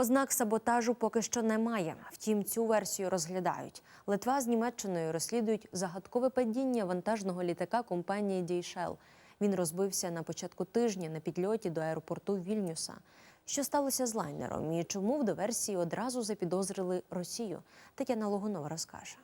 Ознак саботажу поки що немає. Втім, цю версію розглядають. Литва з Німеччиною розслідують загадкове падіння вантажного літака компанії Дійшел. Він розбився на початку тижня на підльоті до аеропорту Вільнюса. Що сталося з лайнером і чому в диверсії одразу запідозрили Росію? Тетяна Логунова розкаже.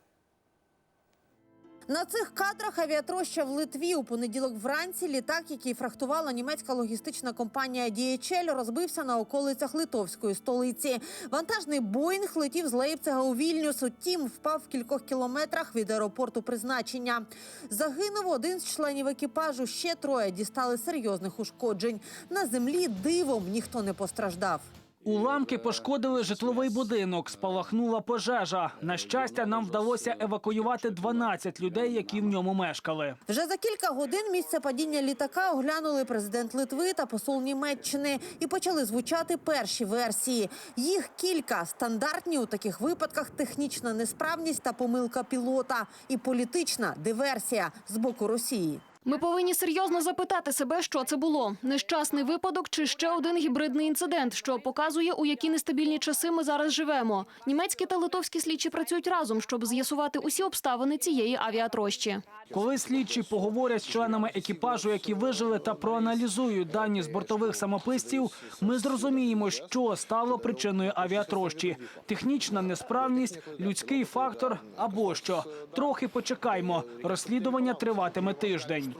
На цих кадрах авіатроща в Литві у понеділок вранці літак, який фрахтувала німецька логістична компанія DHL, розбився на околицях литовської столиці. Вантажний Боїнг летів з Лейпцига у Вільнюс. Утім, впав в кількох кілометрах від аеропорту призначення. Загинув один з членів екіпажу. Ще троє дістали серйозних ушкоджень. На землі дивом ніхто не постраждав. Уламки пошкодили житловий будинок, спалахнула пожежа. На щастя, нам вдалося евакуювати 12 людей, які в ньому мешкали. Вже за кілька годин місце падіння літака оглянули президент Литви та посол Німеччини і почали звучати перші версії. Їх кілька стандартні у таких випадках технічна несправність та помилка пілота і політична диверсія з боку Росії. Ми повинні серйозно запитати себе, що це було: нещасний випадок чи ще один гібридний інцидент, що показує, у які нестабільні часи ми зараз живемо. Німецькі та литовські слідчі працюють разом, щоб з'ясувати усі обставини цієї авіатрощі. Коли слідчі поговорять з членами екіпажу, які вижили, та проаналізують дані з бортових самописців, ми зрозуміємо, що стало причиною авіатрощі: технічна несправність, людський фактор або що. Трохи почекаймо. Розслідування триватиме тиждень.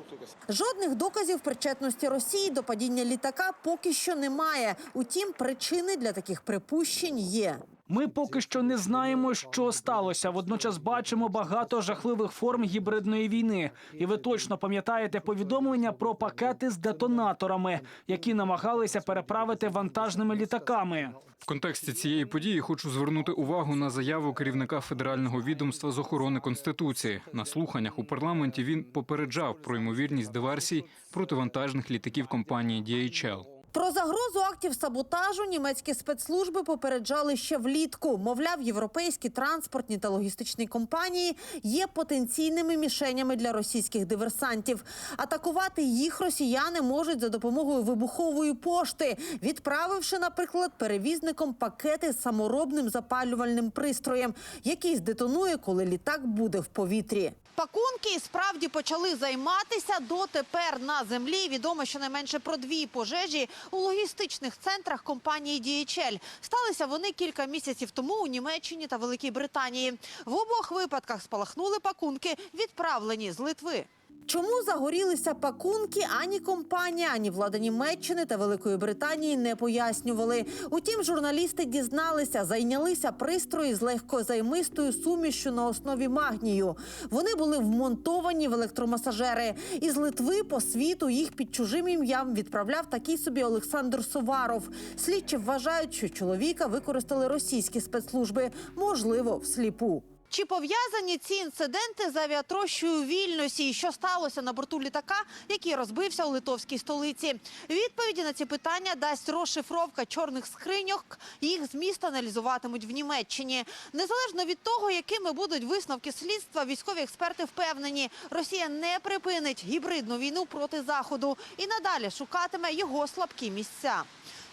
Жодних доказів причетності Росії до падіння літака поки що немає. Утім, причини для таких припущень є. Ми поки що не знаємо, що сталося. Водночас бачимо багато жахливих форм гібридної війни. І ви точно пам'ятаєте повідомлення про пакети з детонаторами, які намагалися переправити вантажними літаками. В контексті цієї події хочу звернути увагу на заяву керівника федерального відомства з охорони конституції. На слуханнях у парламенті він попереджав про ймовірність диверсій проти вантажних літаків компанії DHL. Про загрозу актів саботажу німецькі спецслужби попереджали ще влітку. Мовляв, європейські транспортні та логістичні компанії є потенційними мішенями для російських диверсантів. Атакувати їх росіяни можуть за допомогою вибухової пошти, відправивши, наприклад, перевізником пакети з саморобним запалювальним пристроєм, який здетонує, коли літак буде в повітрі. Пакунки і справді почали займатися. Дотепер на землі відомо щонайменше про дві пожежі у логістичних центрах компанії DHL. Сталися вони кілька місяців тому у Німеччині та Великій Британії. В обох випадках спалахнули пакунки, відправлені з Литви. Чому загорілися пакунки, ані компанія, ані влада Німеччини та Великої Британії не пояснювали. Утім, журналісти дізналися, зайнялися пристрої з легкозаймистою сумішю на основі магнію. Вони були вмонтовані в електромасажери. Із Литви по світу їх під чужим ім'ям відправляв такий собі Олександр Соваров. Слідчі вважають, що чоловіка використали російські спецслужби, можливо, всліпу. Чи пов'язані ці інциденти з авіатрощою у Вільнюсі? І що сталося на борту літака, який розбився у литовській столиці? Відповіді на ці питання дасть розшифровка чорних скриньок. Їх зміст аналізуватимуть в Німеччині. Незалежно від того, якими будуть висновки слідства, військові експерти впевнені, Росія не припинить гібридну війну проти заходу і надалі шукатиме його слабкі місця.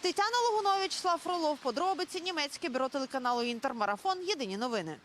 Тетяна Логунович, Слав Фролов, подробиці німецьке бюро телеканалу Інтермарафон. Єдині новини.